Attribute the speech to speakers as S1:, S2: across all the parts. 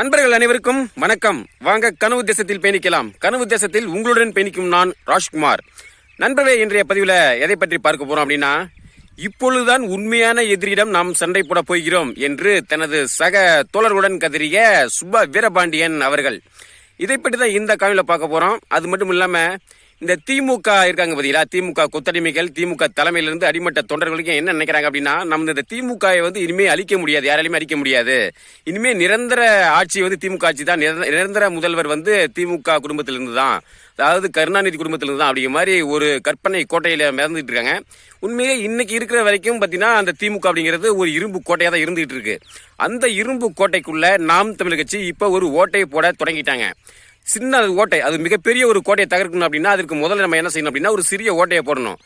S1: நண்பர்கள் அனைவருக்கும் வணக்கம். வாங்க கனவு தேசத்தில் பயணிக்கலாம். கனவு தேசத்தில் உங்களுடன் பயணிக்கும் நான் ராஜ்குமார். நண்பர்களே இன்றைய பதிவில் எதை பற்றி பார்க்க போறோம் அப்படின்னா இப்பொழுதுதான் உண்மையான எதிரியிடம் நாம் சண்டை போட போகிறோம் என்று தனது சக தோழர்களுடன் கதறிய சுப்பா வீரபாண்டியன் அவர்கள். இதை பற்றி தான் இந்த காவியில் பார்க்க போறோம். அது மட்டும் இல்லாமல் இந்த திமுக இருக்காங்க பாத்தீங்களா? திமுக கொத்தடிமைகள் திமுக தலைமையிலிருந்து அடிமட்ட தொண்டர்களுக்கு என்ன நினைக்கிறாங்க அப்படின்னா நம்ம இந்த திமுகவை வந்து இனிமே அழிக்க முடியாது யாராலையுமே அழிக்க முடியாது. இனிமே நிரந்தர ஆட்சி வந்து திமுக ஆட்சி தான். நிரந்தர- நிரந்தர முதல்வர் வந்து திமுக குடும்பத்திலிருந்து தான். அதாவது கருணாநிதி குடும்பத்திலிருந்து தான் அப்படிங்கிற மாதிரி ஒரு கற்பனை கோட்டையில மிதந்துட்டு இருக்காங்க. உண்மையே இன்னைக்கு இருக்கிற வரைக்கும் பாத்தீங்கன்னா அந்த திமுக அப்படிங்கிறது ஒரு இரும்பு கோட்டையா தான் இருந்துகிட்டு இருக்கு. அந்த இரும்பு கோட்டைக்குள்ள நாம் தமிழ் கட்சி இப்ப ஒரு ஓட்டையை போட தொடங்கிட்டாங்க. சின்ன ஓட்டை அது மிகப்பெரிய ஒரு கோட்டையை தகர்க்கணும் அப்படின்னா அதற்கு முதல்ல நம்ம என்ன செய்யணும் அப்படின்னா ஒரு சிறிய ஓட்டையை போடணும்.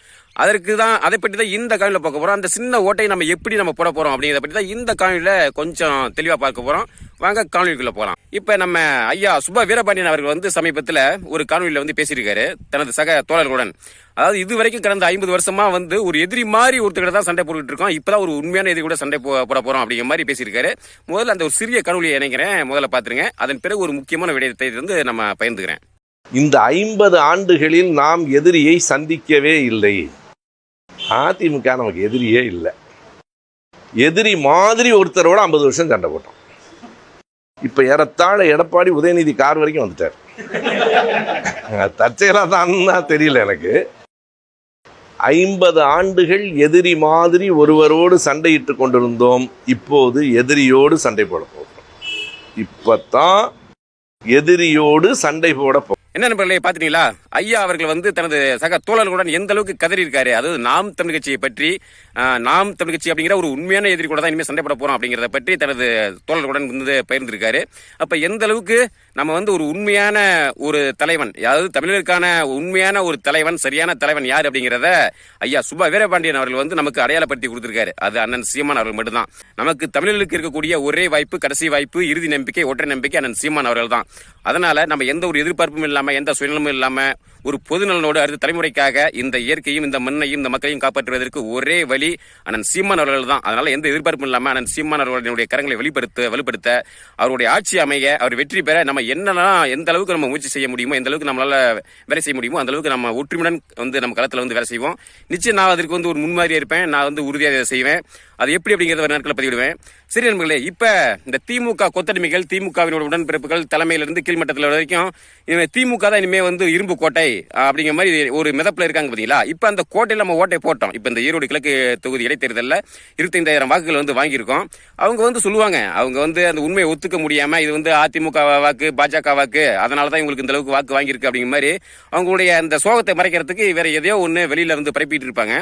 S1: அதற்கு தான் அதை பற்றி தான் இந்த காணொலியில் பார்க்க போகிறோம் அந்த சின்ன ஓட்டையை நம்ம எப்படி நம்ம போட போகிறோம் அப்படிங்கிறத பற்றி தான் இந்த காணொலியில் கொஞ்சம் தெளிவாக பார்க்க போகிறோம் வாங்க காணொலிக்குள்ளே போகலாம் இப்போ நம்ம ஐயா சுபா வீரபாண்டியன் அவர்கள் வந்து சமீபத்தில் ஒரு காணொலியில் வந்து பேசியிருக்காரு. தனது சக தோழர்களுடன். அதாவது இது வரைக்கும் கடந்த ஐம்பது வருஷமா வந்து ஒரு எதிரி மாதிரி ஒருத்தர் தான் சண்டை போட்டுக்கிட்டு இருக்கோம். இப்பதான் ஒரு உண்மையான எதிரி கூட சண்டை போ- போட போறோம் அப்படிங்கிற மாதிரி பேசியிருக்காரு. முதல்ல அந்த ஒரு சிறிய காணொலியை இணைக்கிறேன். முதல்ல பாத்துருங்க. அதன் பிறகு ஒரு முக்கியமான விடயத்தை வந்து நம்ம பயந்துக்கிறேன்
S2: இந்த ஐம்பது ஆண்டுகளில் நாம் எதிரியை சந்திக்கவே இல்லை. அதிமுக நமக்கு எதிரியே இல்லை. எதிரி மாதிரி ஒருத்தரோட ஐம்பது வருஷம் சண்டை போட்டோம். இப்போ ஏறத்தாழ எடப்பாடி உதயநிதி கார் வரைக்கும் வந்துட்டார். தற்செயலாக தான் தெரியல எனக்கு. ஐம்பது ஆண்டுகள் எதிரி மாதிரி ஒருவரோடு சண்டையிட்டு கொண்டிருந்தோம். இப்போது எதிரியோடு சண்டை போட போகிறோம். இப்பத்தான் எதிரியோடு சண்டை போட போகிறோம்.
S1: என்ன நண்பர்களே பாத்தீங்களா ஐயா அவர்கள் வந்து தனது சக தோழர்களுடன் எந்த அளவுக்கு கதறி இருக்காரு அதாவது நாம் தமிழ் கட்சியை பற்றி நாம் தமிழ் கட்சி அப்படிங்கிற ஒரு உண்மையான எதிரி கூட தான் இனிமேல் சண்டைப்பட போகிறோம் போறோம் அப்படிங்கிறத பற்றி தனது தோழர்களுடன் வந்து பயிர்ந்திருக்காரு அப்ப எந்த அளவுக்கு நம்ம வந்து ஒரு உண்மையான ஒரு தலைவன் அதாவது தமிழருக்கான உண்மையான ஒரு தலைவன் சரியான தலைவன் யார் அப்படிங்கிறத ஐயா சுபா வீரபாண்டியன் அவர்கள் வந்து நமக்கு அடையாளப்படுத்தி கொடுத்திருக்காரு. அது அண்ணன் சீமான் அவர்கள் மட்டும்தான். நமக்கு தமிழர்களுக்கு இருக்கக்கூடிய ஒரே வாய்ப்பு கடைசி வாய்ப்பு இறுதி நம்பிக்கை ஒற்றை நம்பிக்கை அண்ணன் சீமான் அவர்கள் தான். அதனால நம்ம எந்த ஒரு எதிர்பார்ப்பும் இல்லாமல் எந்த சுயநலமும் இல்லாமல் ஒரு பொது நலனோடு அடுத்த தலைமுறைக்காக இந்த இயற்கையும் இந்த மண்ணையும் இந்த மக்களையும் காப்பாற்றுவதற்கு ஒரே வழி அண்ணன் சீமான் அவர்கள் தான். அதனால எந்த எதிர்பார்ப்பும் இல்லாம அண்ணன் சீமான் அவர்களுடைய கரங்களை வெளிப்படுத்த வலுப்படுத்த அவருடைய ஆட்சி அமைய அவர் வெற்றி பெற நம்ம என்னெல்லாம் எந்த அளவுக்கு நம்ம முயற்சி செய்ய முடியுமோ எந்த அளவுக்கு நம்மளால வேலை செய்ய முடியுமோ அந்த அளவுக்கு நம்ம ஒற்றுமையுடன் வந்து நம்ம களத்துல வந்து வேலை செய்வோம். நிச்சயம் நான் அதற்கு வந்து ஒரு முன்மாதிரியா இருப்பேன். நான் வந்து உறுதியாக இதை செய்வேன். அது எப்படி அப்படிங்கிறத ஒரு நாட்களில் பதிவிடுவேன். சரி நண்பர்களே இப்ப இந்த திமுக கொத்தடிமைகள் திமுகவினோட உடன்பிறப்புகள் தலைமையிலிருந்து கீழ்மட்டத்தில் வரைக்கும் திமுக தான் இனிமே வந்து இரும்பு கோட்டை அப்படிங்கிற மாதிரி ஒரு மிதப்புல இருக்காங்க பார்த்தீங்களா இப்போ அந்த கோட்டையில் நம்ம ஓட்டை போட்டோம். இப்போ இந்த ஈரோடு கிழக்கு தொகுதி இடைத்தேர்தலில் இருபத்தைந்தாயிரம் வாக்குகள் வந்து வாங்கியிருக்கோம். அவங்க வந்து சொல்லுவாங்க. அவங்க வந்து அந்த உண்மையை ஒத்துக்க முடியாமல் இது வந்து அதிமுக வாக்கு பாஜக வாக்கு அதனால தான் இவங்களுக்கு இந்த அளவுக்கு வாக்கு வாங்கியிருக்கு அப்படிங்கிற மாதிரி அவங்களுடைய அந்த சோகத்தை மறைக்கிறதுக்கு வேற எதையோ ஒன்று வெளியில வந்து பரப்பிட்டு இருப்பாங்க.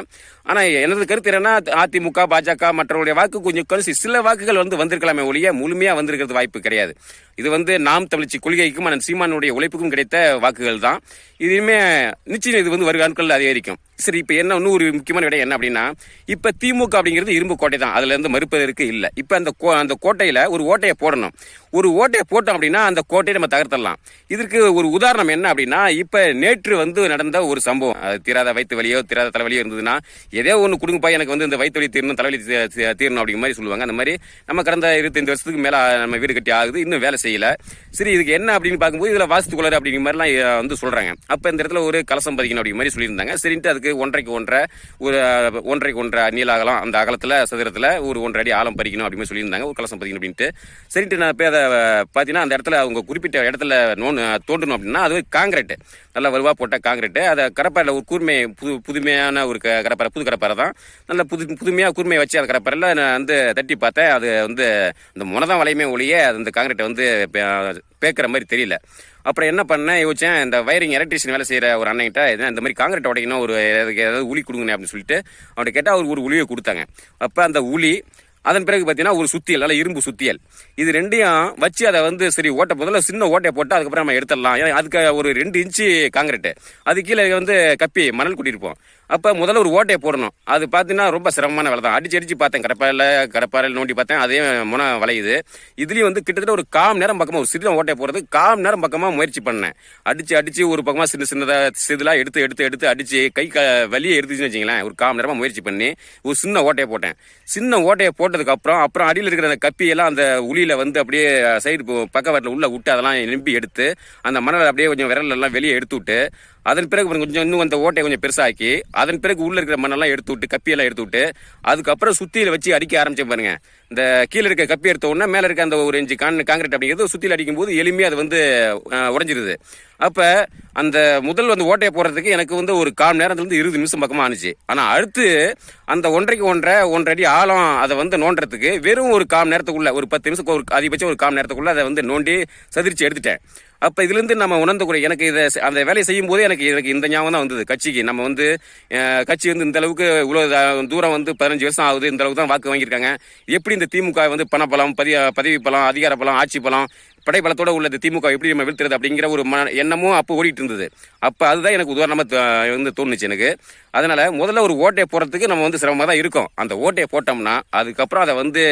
S1: ஆனால் எனது கருத்து என்னன்னா அதிமுக பாஜக மற்றவருடைய வாக்கு கொஞ்சம் கடைசி சில வாக்குகள் வந்து வந்திருக்கலாமே ஒழிய முழுமையாக வந்திருக்கிறது வாய்ப்பு கிடையாது. இது வந்து நாம் தமிழ்ச்சி கொள்கைக்கும் அண்ணன் சீமானுடைய உழைப்புக்கும் கிடைத்த வாக்குகள் தான் இதுவுமே நிச்சயம் இது வந்து வரும் அதிகரிக்கும். சரி இப்போ என்ன இன்னும் ஒரு முக்கியமான விடை என்ன அப்படின்னா இப்போ திமுக அப்படிங்கிறது இரும்பு கோட்டை தான். அதுலேருந்து மறுப்பதற்கு இல்லை. இப்போ அந்த கோ- அந்த கோட்டையில் ஒரு ஓட்டையை போடணும். ஒரு ஓட்டையை போட்டோம் அப்படின்னா அந்த கோட்டையை நம்ம தகர்த்தரலாம் இதற்கு ஒரு உதாரணம் என்ன அப்படின்னா இப்போ நேற்று வந்து நடந்த ஒரு சம்பவம். அது தீராத வயிற்று வலியோ தீராத தலைவலியோ இருந்ததுன்னா ஏதோ ஒன்று கொடுங்கப்பா எனக்கு வந்து இந்த வயிற்று வலி தீரணும் தலைவலி தீரணும் அப்படிங்கிற மாதிரி சொல்லுவாங்க. அந்த மாதிரி நம்ம கடந்த இருபத்தஞ்சு வருஷத்துக்கு மேலே நம்ம வீடு கட்டி ஆகுது இன்னும் வேலை செய்யலை. சரி இதுக்கு என்ன அப்படின்னு பார்க்கும்போது இதில் வாஸ்து குளர் அப்படிங்கிற மாதிரிலாம் வந்து சொல்கிறாங்க அப்போ இந்த இடத்துல ஒரு கலசம் பதிக்கணும் அப்படிங்கிற மாதிரி சொல்லியிருந்தாங்க. சரின்ட்டு அதுக்கு ஒன்றைக்கு ஒன்றரை ஒரு ஒன்றைக்கு ஒன்றரை நீள அகலம் அந்த அகலத்தில் சதுரத்தில் ஒரு ஒன்றரை அடி ஆழம் பறிக்கணும் அப்படின்னு சொல்லியிருந்தாங்க. ஒரு கலசம் பதிக்கணும் அப்படின்ட்டு. சரின்ட்டு நான் போய் அதை பார்த்தீங்கன்னா அந்த இடத்துல அவங்க குறிப்பிட்ட இடத்துல நோன் தோண்டணும் அப்படின்னா அது காங்கிரீட் நல்லா வலுவாக போட்ட காங்கிரீட் அதை கடப்பாறையில் ஒரு கூர்மை புது புதுமையான ஒரு க- கடப்பாறை புது கடப்பாறை தான். நல்ல புது புதுமையாக கூர்மையை வச்சு அந்த கடப்பாறையில் நான் வந்து தட்டி பார்த்தேன். அது வந்து அந்த முனதான் வளையுமே ஒழிய அது அந்த காங்கிரீட்டை வந்து பே- பேக்கிற மாதிரி தெரியல. அப்புறம் என்ன பண்ணேன்? யோசிச்சேன் இந்த வயரிங் எலக்ட்ரிஷியன் வேலை செய்கிற ஒரு அண்ணன்கிட்ட "இது இந்த மாதிரி காங்கிரட் உடைக்கணும் ஒரு அதுக்கு ஏதாவது உளி கொடுங்கண்ணே அப்படின்னு சொல்லிட்டு அவன்கிட்ட கேட்டால் அவர் ஒரு உளியை கொடுத்தாங்க. அப்போ அந்த உளி அதன் பிறகு பார்த்தீங்கன்னா ஒரு சுத்தியல் நல்ல இரும்பு சுத்தியல். இது ரெண்டையும் வச்சு அதை வந்து சரி ஓட்டை முதல்ல சின்ன ஓட்டையை போட்டு அதுக்கப்புறம் நம்ம எடுத்துடலாம். ஏன்னா அதுக்கு ஒரு ரெண்டு இன்ச்சு காங்கிரீட் அது கீழே வந்து கப்பி மணல் கூட்டியிருப்போம் அப்போ முதல்ல ஒரு ஓட்டையை போடணும். அது பார்த்தீங்கன்னா ரொம்ப சிரமமான வேலை தான். அடிச்சு அடிச்சு பார்த்தேன். கடப்பாறையில் கடப்பாறையில் நோண்டி பார்த்தேன். அதே முனை வளையுது. இதுலேயும் வந்து கிட்டத்தட்ட ஒரு காம் நேரம் பக்கமாக ஒரு சிறிய ஓட்டையை போடுறது காம் நேரம் பக்கமாக முயற்சி பண்ணேன். அடிச்சு அடிச்சு ஒரு பக்கமாக சின்ன சின்னதாக சிதிலாக எடுத்து எடுத்து எடுத்து அடிச்சு கை க வலியை எடுத்துச்சுன்னு வச்சிங்களேன். ஒரு காம் நேரமாக முயற்சி பண்ணி ஒரு சின்ன ஓட்டையை போட்டேன். சின்ன ஓட்டையை போட்டதுக்கு அப்புறம் அப்புறம் அடியில் இருக்கிற அந்த கப்பியெல்லாம் அந்த உளியில் வந்து அப்படியே சைடு பக்கவாட்டில் உள்ளே விட்டு அதெல்லாம் நிம்பி எடுத்து அந்த மணலை அப்படியே கொஞ்சம் விரலெல்லாம் வெளியே எடுத்து விட்டு அதன் பிறகு கொஞ்சம் இன்னும் அந்த ஓட்டையை கொஞ்சம் பெருசாக்கி அதன் பிறகு உள்ளே இருக்கிற மண்ணெல்லாம் எடுத்து விட்டு கப்பியெல்லாம் எடுத்து விட்டு அதுக்கப்புறம் சுத்தியில் வச்சு அடிக்க ஆரம்பிச்சு பாருங்க. இந்த கீழே இருக்க கப்பி எடுத்த உடனே மேலே இருக்க அந்த ஒரு இன்ச்சு கான் காங்கிரீட் அப்படிங்கிறது சுத்தியில் அடிக்கும் போது எளிமையாக அது வந்து உடஞ்சிருது உடைஞ்சிருது. அப்போ அந்த முதல் வந்து ஓட்டையை போடுறதுக்கு எனக்கு வந்து ஒரு கால் நேரத்துலேருந்து இருபது நிமிஷம் பக்கமாக ஆனிச்சு ஆனால் அடுத்து அந்த ஒன்றைக்கு ஒன்றரை ஒன்றரை அடி ஆழம் அதை வந்து நோண்டுறதுக்கு வெறும் ஒரு கால் நேரத்துக்குள்ளே ஒரு பத்து நிமிஷம் ஒரு அதிகபட்சம் ஒரு கால் நேரத்துக்குள்ளே அதை வந்து நோண்டி சதிரிச்சு எடுத்துட்டேன். அப்போ இதுலேருந்து நம்ம உணர்ந்தக்கூடிய எனக்கு இதை செ- அந்த வேலையை செய்யும் போதே எனக்கு எனக்கு இந்த ஞாபகம் தான் வந்தது. கட்சிக்கு நம்ம வந்து கட்சி வந்து இந்த அளவுக்கு இவ்வளோ தூரம் வந்து பதினஞ்சு வருஷம் ஆகுது இந்த அளவுக்கு தான் வாக்கு வாங்கியிருக்காங்க. எப்படி இந்த திமுக வந்து பணப்பலம் பதி பதவி பலம் அதிகார பலம் ஆட்சி பலம் படைபலத்தோட உள்ள இந்த திமுக எப்படி நம்ம வீழ்த்துறது அப்படிங்கிற ஒரு மன எண்ணமும் அப்போ ஓடிட்டு இருந்தது. அப்போ அதுதான் எனக்கு உதாரணமாக வந்து தோணுச்சு எனக்கு. அதனால் முதல்ல ஒரு ஓட்டையை போடுறதுக்கு நம்ம வந்து சிரமமாக தான் இருக்கும். அந்த ஓட்டையை போட்டோம்னா அதுக்கப்புறம் அதை வந்து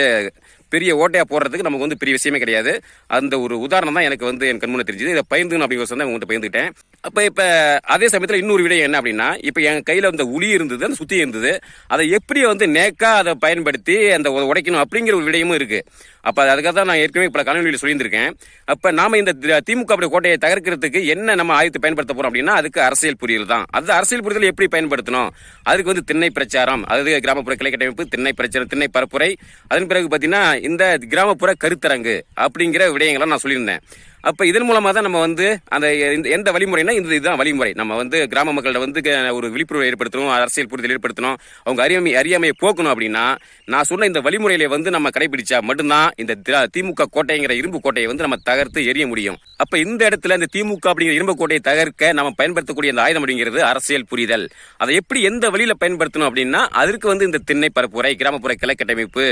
S1: பெரிய ஓட்டையா போடுறதுக்கு நமக்கு வந்து பெரிய விஷயமே கிடையாது. அந்த ஒரு உதாரணம் தான் எனக்கு வந்து என் கண்முன்ன தெரிஞ்சது. இதை பயந்துன்னு அப்படிங்கிற தான் உங்கள்கிட்ட பயந்துக்கிட்டேன் அப்போ இப்போ அதே சமயத்தில் இன்னொரு விடயம் என்ன அப்படின்னா இப்போ என் கையில் அந்த உளி இருந்தது அந்த சுத்தி இருந்தது. அதை எப்படி வந்து நேக்கா அதை பயன்படுத்தி அந்த உடைக்கணும் அப்படிங்கிற ஒரு விடயமும் இருக்கு. அப்போ அதுக்காக தான் நான் ஏற்கனவே பல கணவனியில் சொல்லியிருந்திருக்கேன். அப்போ நாம இந்த தி- திமுக அப்படி கோட்டையை தகர்க்கிறதுக்கு என்ன நம்ம ஆயுதத்தை பயன்படுத்த போறோம் அப்படின்னா அதுக்கு அரசியல் புரியல் தான். அது அரசியல் புரிதல் எப்படி பயன்படுத்தணும்? அதுக்கு வந்து திண்ணை பிரச்சாரம் அதாவது கிராமப்புற கிளை கட்டமைப்பு திண்ணை பிரச்சாரம் திண்ணை பரப்புரை. அதன் பிறகு பார்த்தீங்கன்னா இந்த கிராமப்புற கருத்தரங்கு அப்படிங்கிற விடயங்களை நான் சொல்லியிருந்தேன். அப்போ இதன் மூலமாக தான் நம்ம வந்து அந்த இந்த- எந்த வழிமுறைனா இந்த இதுதான் வழிமுறை. நம்ம வந்து கிராம மக்கள்கிட்ட வந்து க- ஒரு விழிப்புணர்வு ஏற்படுத்தணும் அரசியல் புரிதல் ஏற்படுத்தணும். அவங்க அறியாமை அறியாமையை போக்கணும் அப்படின்னா நான் சொன்ன இந்த வழிமுறையில வந்து நம்ம கடைபிடிச்சா மட்டும்தான் இந்த தி- திமுக கோட்டைங்கிற இரும்பு கோட்டையை வந்து நம்ம தகர்த்து எரிய முடியும். அப்போ இந்த இடத்துல இந்த திமுக அப்படிங்கிற இரும்பு கோட்டையை தகர்க்க நம்ம பயன்படுத்தக்கூடிய இந்த ஆயுதம் அப்படிங்கிறது அரசியல் புரிதல். அதை எப்படி எந்த வழியில் பயன்படுத்தணும் அப்படின்னா அதற்கு வந்து இந்த திண்ணை பரப்புரை கிராமப்புற கிளக்கட்டமைப்பு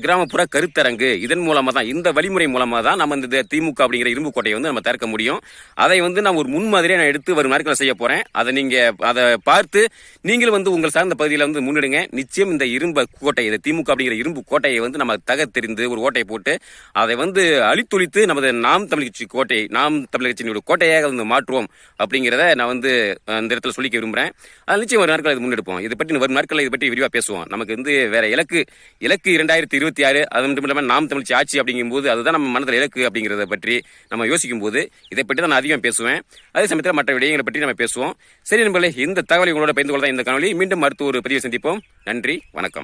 S1: கிராமப்புற கருத்தரங்கு இதன் மூலமாக தான் இந்த வழிமுறை மூலமாக தான் நம்ம இந்த திமுக அப்படிங்கிற இரும்பு கோட்டையை வந்து நம்ம திறக்க முடியும். அதை வந்து நான் ஒரு முன்மாதிரியை நான் எடுத்து வரும் நாட்களில் செய்ய போகிறேன் அதை நீங்கள் அதை பார்த்து நீங்களும் வந்து உங்கள் சார்ந்த பகுதியில் வந்து முன்னிடுங்க. நிச்சயம் இந்த இரும்பு கோட்டை இந்த திமுக அப்படிங்கிற இரும்பு கோட்டையை வந்து நம்ம தகத்தெறிந்து ஒரு ஓட்டையை போட்டு அதை வந்து அழித்தொழித்து நமது நாம் தமிழ் கட்சி கோட்டை நாம் தமிழ் கட்சியினுடைய கோட்டையாக வந்து மாற்றுவோம் அப்படிங்கிறத நான் வந்து அந்த இடத்துல சொல்லிக்க விரும்புகிறேன் அது நிச்சயம் ஒரு நாட்கள் இது முன்னெடுப்போம். இதை பற்றி வரும் நாட்களில் இதை பற்றி விரிவாக பேசுவோம். நமக்கு வந்து வேற இலக்கு இலக்கு இரண்டாயிரத்தி இருபத்தி ஆறு அது மட்டும் இல்லாமல் நாம் தமிழ்ச்சி ஆட்சி அப்படிங்கும்போது அதுதான் நம்ம மனதில் இலக்கு அப்படிங்கிறத பற்றி நம்ம யோசிக்கும் போது இதை பற்றி தான் நான் அதிகம் பேசுவேன். அதே சமயத்தில் மற்ற விடயங்களை பற்றி நம்ம பேசுவோம். சரி நண்பர்களே இந்த தகவலை உங்களோட பகிர்ந்து கொள்ள இந்த காணொலி மீண்டும் மருத்துவ ஒரு பதிவை சந்திப்போம். நன்றி வணக்கம்.